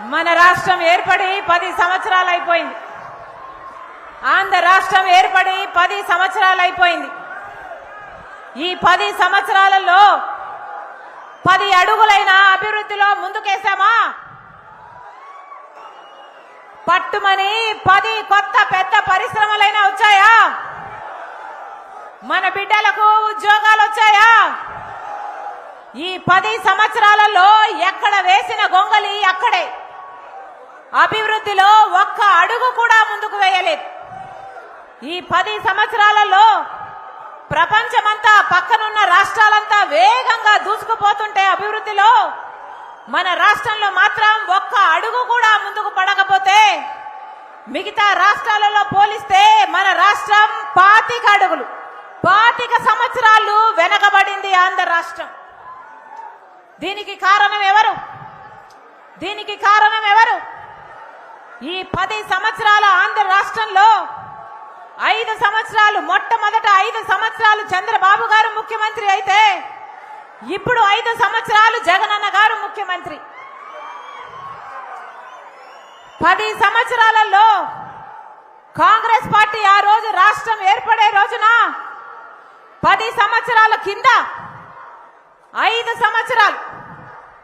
మన రాష్ట్రం ఏర్పడి పది సంవత్సరాలు అయిపోయింది. ఆంధ్ర రాష్ట్రం ఏర్పడి పది సంవత్సరాలు అయిపోయింది. ఈ పది సంవత్సరాలలో పది అడుగులైన అభివృద్ధిలో ముందుకేశామా? పట్టుమని పది కొత్త పెద్ద పరిశ్రమలైనా వచ్చాయా? మన బిడ్డలకు ఉద్యోగాలు వచ్చాయా? ఈ పది సంవత్సరాలలో ఎక్కడ వేసిన గొంగలి అక్కడే. అభివృద్ధిలో ఒక్క అడుగు కూడా ముందుకు వేయలేదు. ఈ పది సంవత్సరాలలో ప్రపంచమంతా పక్కనున్న రాష్ట్రాలంతా వేగంగా దూసుకుపోతుంటే అభివృద్ధిలో మన రాష్ట్రంలో మాత్రం ఒక్క అడుగు కూడా ముందుకు పడకపోతే మిగతా రాష్ట్రాలలో పోలిస్తే మన రాష్ట్రం పాతిక అడుగులు పాతిక సంవత్సరాలు వెనకబడింది ఆంధ్ర రాష్ట్రం. దీనికి కారణం ఎవరు? దీనికి కారణం ఎవరు? ఈ పది సంవత్సరాల ఆంధ్ర రాష్ట్రంలో ఐదు సంవత్సరాలు మొట్టమొదట ఐదు సంవత్సరాలు చంద్రబాబు గారు ముఖ్యమంత్రి అయితే ఇప్పుడు ఐదు సంవత్సరాలు జగనన్న గారు ముఖ్యమంత్రి. పది సంవత్సరాలలో కాంగ్రెస్ పార్టీ ఆ రోజు రాష్ట్రం ఏర్పడే రోజున పది సంవత్సరాల కింద ఐదు సంవత్సరాలు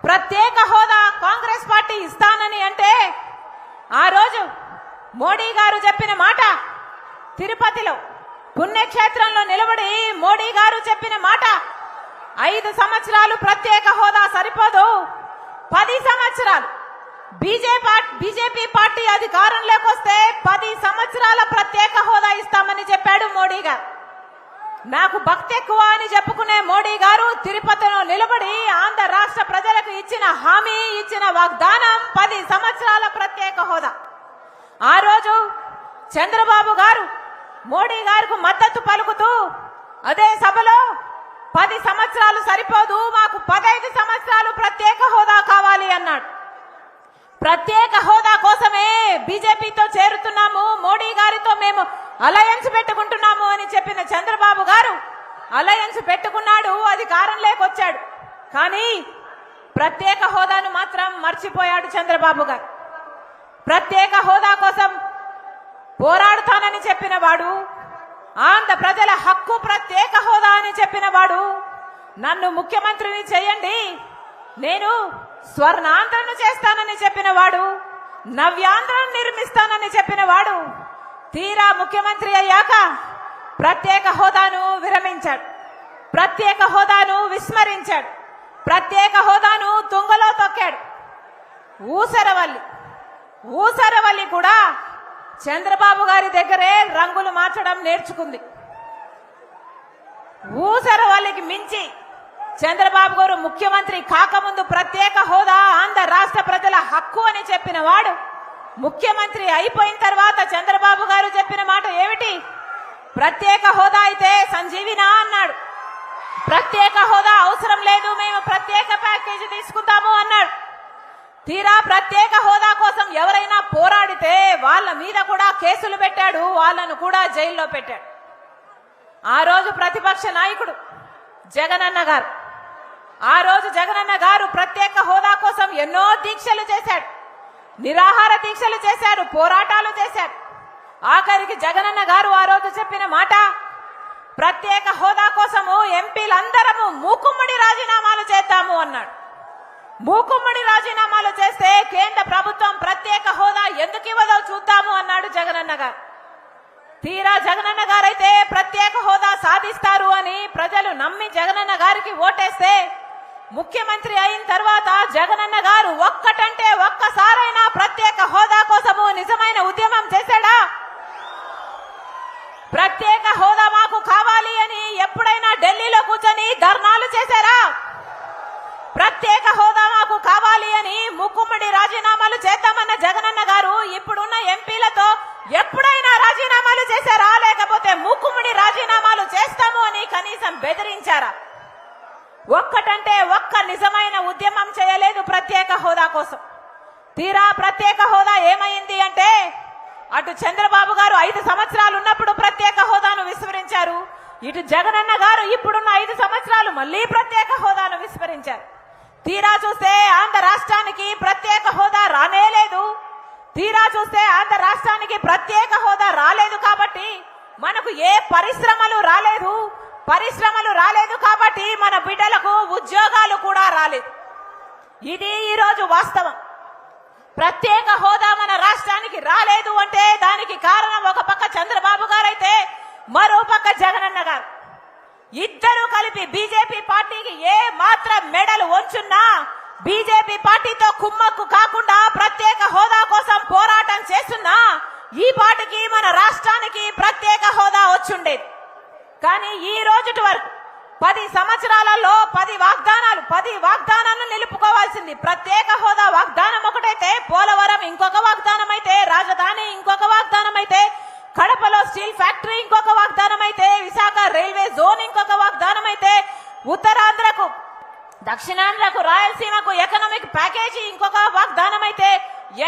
ప్రత్యేక హోదా కాంగ్రెస్ పార్టీ ఇస్తానని అంటే ఆ రోజు మోడీ గారు చెప్పిన మాట తిరుపతిలో పుణ్యక్షేత్రంలో నిలబడి మోడీ గారు చెప్పిన మాట ఐదు సంవత్సరాలు ప్రత్యేక హోదా సరిపోదు. పది సంవత్సరాలు బీజేపీ బీజేపీ పార్టీ అధికారంలోకి వస్తే పది సంవత్సరాల ప్రత్యేక హోదా ఇస్తామని చెప్పాడు మోడీ గారు. నాకు భక్తి ఎక్కువ అని చెప్పుకునే మోడీ గారు తిరుపతిలో నిలబడి ఆంధ్ర రాష్ట్ర ప్రజలకు ఇచ్చిన హామీ ఇచ్చిన వాగ్దానం పది సంవత్సరాల ప్రత్యేక హోదా. ఆ రోజు చంద్రబాబు గారు మోడీ గారికి మద్దతు పలుకుతూ అదే సభలో పది సంవత్సరాలు సరిపోదు మాకు పదైదు సంవత్సరాలు ప్రత్యేక హోదా కావాలి అన్నాడు. ప్రత్యేక హోదా కోసమే బీజేపీతో చేరుతున్నాము మోడీ గారితో మేము అలయన్స్ పెట్టుకుంటున్నాము అని చెప్పిన చంద్రబాబు గారు అలయన్స్ పెట్టుకున్నాడు అధికారం లేకొచ్చాడు. కానీ ప్రత్యేక హోదాను మాత్రం మర్చిపోయాడు చంద్రబాబు గారు. ప్రత్యేక హోదా కోసం పోరాడుతానని చెప్పిన వాడు ఆంధ్ర ప్రజల హక్కు ప్రత్యేక హోదా అని చెప్పిన వాడు నన్ను ముఖ్యమంత్రిని చేయండి నేను స్వర్ణాంధ్రను చేస్తానని చెప్పిన వాడు నవ్యాంధ్రను నిర్మిస్తానని చెప్పిన వాడు తీరా ముఖ్యమంత్రి అయ్యాక ప్రత్యేక హోదాను విరమించాడు. ప్రత్యేక హోదాను విస్మరించాడు. ప్రత్యేక హోదాను తుంగలో తొక్కాడు. ఊసరవల్లి ఊసరవల్లి కూడా చంద్రబాబు గారి దగ్గరే రంగులు మార్చడం నేర్చుకుంది. ఊసరవల్లికి మించి చంద్రబాబు గారు ముఖ్యమంత్రి కాకముందు ప్రత్యేక హోదా ఆంధ్ర రాష్ట్ర ప్రజల హక్కు అని చెప్పిన వాడు ముఖ్యమంత్రి అయిపోయిన తర్వాత చంద్రబాబు గారు చెప్పిన మాట ఏమిటి? ప్రత్యేక హోదా అయితే సంజీవినా అన్నాడు. ప్రత్యేక హోదా అవసరం లేదు మేము ప్రత్యేక ప్యాకేజీ తీసుకుంటాము అన్నాడు. తీరా ప్రత్యేక హోదా కోసం ఎవరైనా పోరాడితే వాళ్ళ మీద కూడా కేసులు పెట్టాడు వాళ్ళను కూడా జైల్లో పెట్టాడు. ఆ రోజు ప్రతిపక్ష నాయకుడు జగనన్న గారు. ఆ రోజు జగనన్న గారు ప్రత్యేక హోదా కోసం ఎన్నో దీక్షలు చేశాడు. నిరాహార దీక్షలు చేశారు పోరాటాలు చేశారు. ఆఖరికి జగనన్న గారు ఆ రోజు చెప్పిన మాట ప్రత్యేక హోదా కోసము ఎంపీలందరము మూకుమ్మడి రాజీనామాలు చేద్దాము అన్నాడు. మూకుమ్మడి రాజీనామాలు చేస్తే కేంద్ర ప్రభుత్వం ప్రత్యేక హోదా ఎందుకు ఇవ్వదో చూద్దాము అన్నాడు జగనన్న గారు. తీరా జగనన్న గారైతే ప్రత్యేక హోదా సాధిస్తారు అని ప్రజలు నమ్మి జగనన్న గారికి ఓటేస్తే ముఖ్యమంత్రి అయిన తర్వాత జగనన్న గారు ఒక్కటంటే ఒక్కసారైనా ప్రత్యేక హోదా కోసము నిజమైన ఉద్యమం చేశాడా? ప్రత్యేక హోదా మాకు కావాలి అని ఎప్పుడైనా ఢిల్లీలో కూర్చొని ధర్నాలు చేశారా? ప్రత్యేక హోదా మాకు కావాలి అని ముక్కుమ్మడి రాజీనామాలు చేద్దామన్న జగనన్న గారు ఇప్పుడున్న ఎంపీలతో ఎప్పుడైనా రాజీనామాలు చేశారా? లేకపోతే ముక్కుమ్మడి రాజీనామాలు చేస్తాము అని కనీసం బెదిరించారా? ఒక్కటంటే ఒక్క నిజమైన ఉద్యమం చేయలేదు ప్రత్యేక హోదా కోసం. తీరా ప్రత్యేక హోదా ఏమైంది అంటే అటు చంద్రబాబు గారు ఐదు సంవత్సరాలు ఉన్నప్పుడు ప్రత్యేక హోదాను విస్మరించారు. ఇటు జగనన్న గారు ఇప్పుడున్న ఐదు సంవత్సరాలు మళ్ళీ ప్రత్యేక హోదాను విస్మరించారు. తీరా చూస్తే ఆంధ్ర రాష్ట్రానికి ప్రత్యేక హోదా రానే లేదు. తీరా చూస్తే ఆంధ్ర రాష్ట్రానికి ప్రత్యేక హోదా రాలేదు కాబట్టి మనకు ఏ పరిశ్రమలు రాలేదు. పరిశ్రమలు రాలేదు కాబట్టి మన బిడ్డలకు ఉద్యోగాలు కూడా రాలేదు. ఇది ఈరోజు వాస్తవం. ప్రత్యేక హోదా మన రాష్ట్రానికి రాలేదు అంటే దానికి కారణం ఒక పక్క చంద్రబాబు గారైతే మరో పక్క జగనన్న గారు. ఇద్దరు కలిపి బీజేపీ పార్టీకి ఏ మాత్రం మెడలు వంచున్నా బీజేపీ పార్టీతో కుమ్మక్కు కాకుండా ప్రత్యేక హోదా కోసం పోరాటం చేస్తున్నా ఈ పాటికి మన రాష్ట్రానికి ప్రత్యేక హోదా వచ్చుండేది. కానీ ఈ రోజుటి వరకు పది సంవత్సరాలలో పది వాగ్దానాలు పది వాగ్దానాలను నిలుపుకోవాల్సింది. ప్రత్యేక హోదా వాగ్దానం ఒకటైతే పోలవరం ఇంకొక వాగ్దానం అయితే రాజధాని ఇంకొక వాగ్దానం అయితే కడపలో స్టీల్ ఫ్యాక్టరీ ఇంకొక వాగ్దానం అయితే విశాఖ రైల్వే జోన్ ఇంకొక వాగ్దానం అయితే ఉత్తరాంధ్రకు దక్షిణాంధ్రకు రాయలసీమకు ఎకనామిక్ ప్యాకేజీ ఇంకొక వాగ్దానం అయితే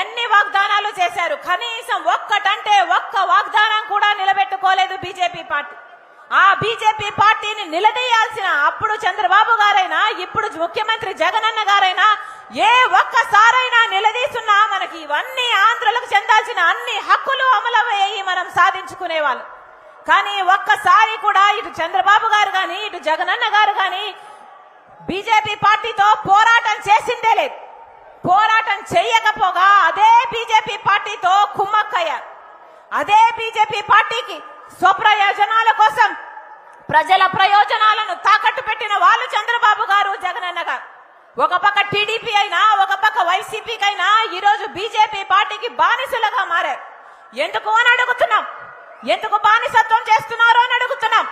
ఎన్ని వాగ్దానాలు చేశారు? కనీసం ఒక్కటంటే ఒక్క వాగ్దానం కూడా నిలబెట్టుకోలేదు బీజేపీ పార్టీ. ఆ బీజేపీ పార్టీని నిలదీయాల్సిన అప్పుడు చంద్రబాబు గారైనా ఇప్పుడు ముఖ్యమంత్రి జగనన్న గారైనా ఏ ఒక్కసారైనా నిలదీస్తున్నా మనకి ఇవన్నీ ఆంధ్రులకు చెందాల్సిన అన్ని హక్కులు అమలయ్యి మనం సాధించుకునేవాళ్ళు. కానీ ఒక్కసారి కూడా ఇటు చంద్రబాబు గారు కానీ ఇటు జగనన్న గారు కానీ బీజేపీ పార్టీతో పోరాటం చేసిందే లేదు. పోరాటం చేయకపోగా అదే బీజేపీ పార్టీతో కుమ్మక్కయ్యారు. అదే బీజేపీ పార్టీకి స్వప్రయోజనాల కోసం ప్రజల ప్రయోజనాలను తాకట్టు పెట్టిన వాళ్ళు చంద్రబాబు గారు జగనన్న గారు ఒక పక్క టీడీపీ అయినా ఒక పక్క వైసీపీకైనా ఈరోజు బీజేపీ పార్టీకి బానిసలుగా మారారు. ఎందుకు అని అడుగుతున్నాం. ఎందుకు బానిసత్వం చేస్తున్నారు అని అడుగుతున్నాం.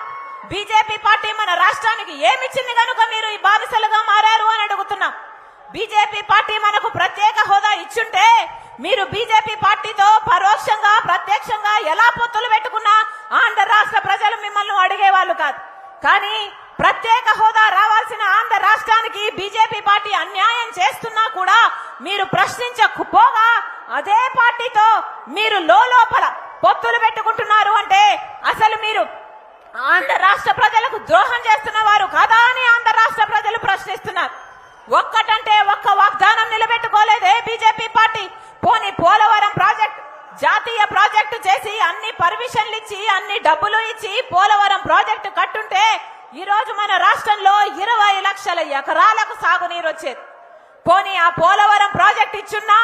బీజేపీ పార్టీ మన రాష్ట్రానికి ఏమిచ్చింది కనుక మీరు ఈ బానిసలుగా మారారు అని అడుగుతున్నాం. బీజేపీ పార్టీ మనకు ప్రత్యేక హోదా ఇచ్చుంటే మీరు బీజేపీ పార్టీతో పరోక్షంగా ప్రత్యక్షంగా ఎలా పొత్తులు పెట్టుకున్నా ఆంధ్ర రాష్ట్ర ప్రజలు మిమ్మల్ని అడిగేవాళ్ళు కాదు. కానీ ప్రత్యేక హోదా రావాల్సిన ఆంధ్ర రాష్ట్రానికి బీజేపీ పార్టీ అన్యాయం చేస్తున్నా కూడా మీరు ప్రశ్నించకపోగా అదే పార్టీతో మీరు లోపల పొత్తులు పెట్టుకుంటున్నారు అంటే అసలు మీరు ఆంధ్ర రాష్ట్ర ప్రజలకు ద్రోహం చేస్తున్న వారు కాదా అని ఆంధ్ర రాష్ట్ర ప్రజలు ప్రశ్నిస్తున్నారు. ఒక్కటంటే ఒక్క వాగ్దానం నిలబెట్టుకోలేదే బీజేపీ పార్టీ. పోని పోలవరం ప్రాజెక్ట్ జాతీయ ప్రాజెక్టు చేసి అన్ని పర్మిషన్లు ఇచ్చి అన్ని డబ్బులు ఇచ్చి పోలవరం ప్రాజెక్టు కట్టుంటే ఈ రోజు మన రాష్ట్రంలో ఇరవై లక్షల ఎకరాలకు సాగునీరు వచ్చేది. పోనీ ఆ పోలవరం ప్రాజెక్ట్ ఇచ్చున్నా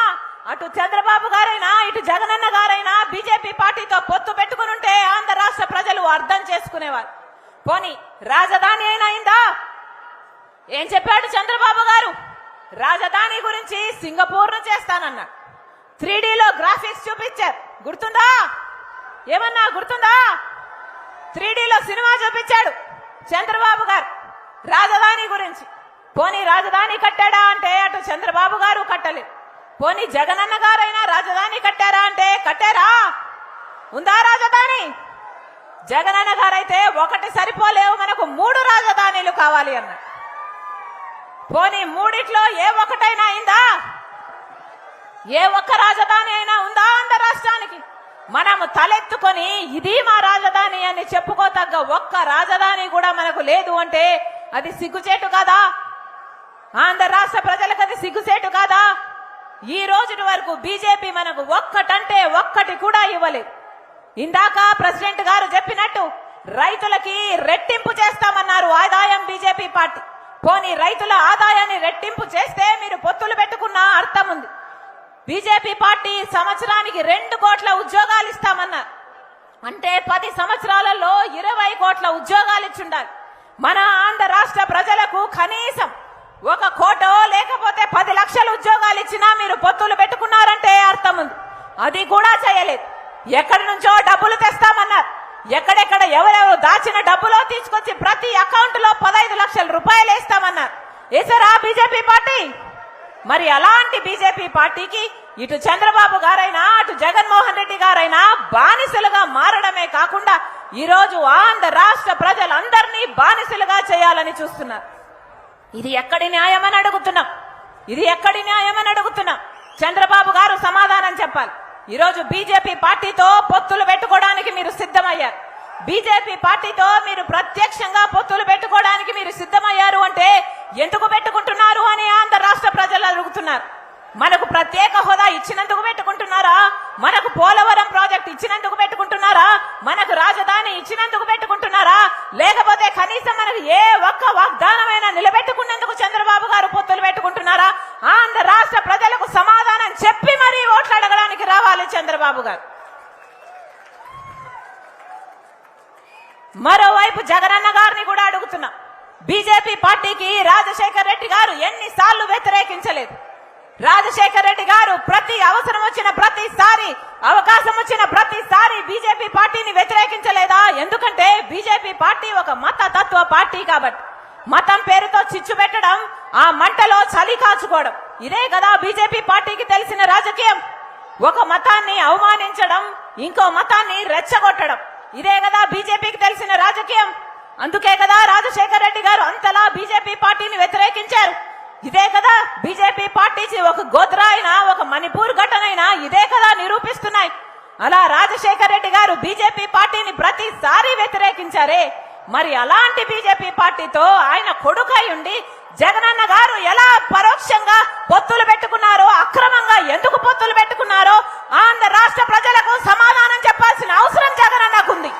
అటు చంద్రబాబు గారైనా ఇటు జగనన్న గారైనా బీజేపీ పార్టీతో పొత్తు పెట్టుకుని ఉంటే ఆంధ్ర రాష్ట్ర ప్రజలు అర్థం చేసుకునేవారు. పోనీ రాజధాని అయినా అయిందా? ఏం చెప్పాడు చంద్రబాబు గారు? రాజధాని గురించి సింగపూర్ను చేస్తానన్నాడు త్రీడీలో గ్రాఫిక్స్ చూపించారు. గుర్తుందా? ఏమన్నా గుర్తుందా? త్రీడీలో సినిమా చూపించాడు చంద్రబాబు గారు. రాజధాని గురించి. పోనీ రాజధాని కట్టాడా అంటే అటు చంద్రబాబు గారు కట్టలేదు. పోనీ జగనన్న గారైనా రాజధాని కట్టారా అంటే కట్టారా? ఉందా రాజధాని? జగనన్న గారైతే ఒకటి సరిపోలేవు మనకు మూడు రాజధానిలు కావాలి అన్నాడు పోనీ మూడిట్లో ఏ ఒక్కటైనా అయిందా? ఏ ఒక్క రాజధాని అయినా ఉందా ఆంధ్ర రాష్ట్రానికి? మనము తలెత్తుకొని ఇది మా రాజధాని అని చెప్పుకోతగ్గ ఒక్క రాజధాని కూడా మనకు లేదు అంటే అది సిగ్గుచేటు కాదా? ఆంధ్ర రాష్ట్ర ప్రజలకు అది సిగ్గుసేటు కాదా? ఈ రోజు వరకు బీజేపీ మనకు ఒక్కటంటే ఒక్కటి కూడా ఇవ్వలేదు. ఇందాక ప్రెసిడెంట్ గారు చెప్పినట్టు రైతులకి రెట్టింపు చేస్తామన్నారు ఆదాయం బీజేపీ పార్టీ. పోనీ రైతుల ఆదాయాన్ని రెట్టింపు చేస్తే మీరు పొత్తులు పెట్టుకున్న అర్థం ఉంది. బీజేపీ పార్టీ సంవత్సరానికి రెండు కోట్ల ఉద్యోగాలు ఇస్తామన్నారు. అంటే పది సంవత్సరాలలో ఇరవై కోట్ల ఉద్యోగాలు ఇచ్చుండాలి. మన ఆంధ్ర రాష్ట్ర ప్రజలకు కనీసం ఒక కోటో లేకపోతే పది లక్షల ఉద్యోగాలు ఇచ్చినా మీరు పొత్తులు పెట్టుకున్నారంటే అర్థం ఉంది. అది కూడా చేయలేదు. ఎక్కడి నుంచో డబ్బులు తెస్తామన్నారు. ఎక్కడెక్కడ ఎవరెవరు దాచిన డబ్బులో తీసుకొచ్చి ప్రతి అకౌంట్లో పదహైదు లక్షల రూపాయలు వేస్తామన్నారు. వేసారా బీజేపీ పార్టీ? మరి అలాంటి బీజేపీ పార్టీకి ఇటు చంద్రబాబు గారైనా అటు జగన్మోహన్ రెడ్డి గారైనా బానిసలుగా మారడమే కాకుండా ఈరోజు ఆంధ్ర రాష్ట్ర ప్రజలందరినీ బానిసలుగా చేయాలని చూస్తున్నారు. ఇది ఎక్కడి న్యాయమని అడుగుతున్నాం. ఇది ఎక్కడి న్యాయమని అడుగుతున్నాం. చంద్రబాబు గారు సమాధానం చెప్పాలి. ఈ రోజు బీజేపీ పార్టీతో పొత్తులు పెట్టుకోవడానికి మీరు సిద్ధమయ్యారు. బీజేపీ పార్టీతో మీరు ప్రత్యక్షంగా పొత్తులు పెట్టుకోవడానికి మీరు సిద్ధమయ్యారు అంటే ఎందుకు పెట్టుకుంటున్నారు అని ఆంధ్ర రాష్ట్ర ప్రజలు అడుగుతున్నారు. మనకు ప్రత్యేక హోదా ఇచ్చినందుకు పెట్టుకుంటున్నారా? మనకు పోలవరం ప్రాజెక్ట్ ఇచ్చినందుకు పెట్టుకుంటున్నారా మనకు రాజధాని ఇచ్చినందుకు పెట్టుకుంటున్నారా లేకపోతే కనీసం మనకు ఏ ఒక్క వాగ్దానమైనా నిలబెట్టుకునేందుకు చంద్రబాబు గారు పొత్తులు పెట్టుకుంటున్నారా ఆంధ్ర రాష్ట్ర ప్రజలకు సమాధానం చెప్పి మరీ ఓట్లు అడగడానికి రావాలి చంద్రబాబు గారు మరోవైపు జగనన్న గారిని కూడా అడుగుతున్నా. బీజేపీ పార్టీకి రాజశేఖర్ రెడ్డి గారు ఎన్నిసార్లు వ్యతిరేకించలేదు. రాజశేఖర్ రెడ్డి గారు ప్రతి అవసరం వచ్చిన ప్రతిసారి అవకాశం వచ్చిన ప్రతిసారి బీజేపీ పార్టీని వ్యతిరేకించలేదా? ఎందుకంటే బీజేపీ పార్టీ ఒక మత తత్వ పార్టీ కాబట్టి. మతం పేరుతో చిచ్చు పెట్టడం ఆ మంటలో చలి కాచుకోవడం. ఇదే కదా బీజేపీ పార్టీకి తెలిసిన రాజకీయం. ఒక మతాన్ని అవమానించడం ఇంకో మతాన్ని రెచ్చగొట్టడం. ఇదే కదా బీజేపీకి తెలిసిన రాజకీయం. అందుకే కదా రాజశేఖర రెడ్డి గారు అంతలా బీజేపీ పార్టీని వ్యతిరేకించారు. ఇదే కదా బీజేపీ పార్టీ ఒక గోత్రా ఒక మణిపూర్ ఘటనైనా ఇదే కదా నిరూపిస్తున్నాయి. అలా రాజశేఖర రెడ్డి గారు బీజేపీ పార్టీని ప్రతిసారి వ్యతిరేకించారే. మరి అలాంటి బీజేపీ పార్టీతో ఆయన కొడుకై ఉండి జగనన్న గారు ఎలా పరోక్షంగా పొత్తులు పెట్టుకున్నారో అక్రమంగా ఎందుకు పొత్తులు పెట్టుకున్నారో ఆంధ్ర రాష్ట్ర ప్రజలకు సమాధానం చెప్పాల్సిన అవసరం జగనన్నకుంది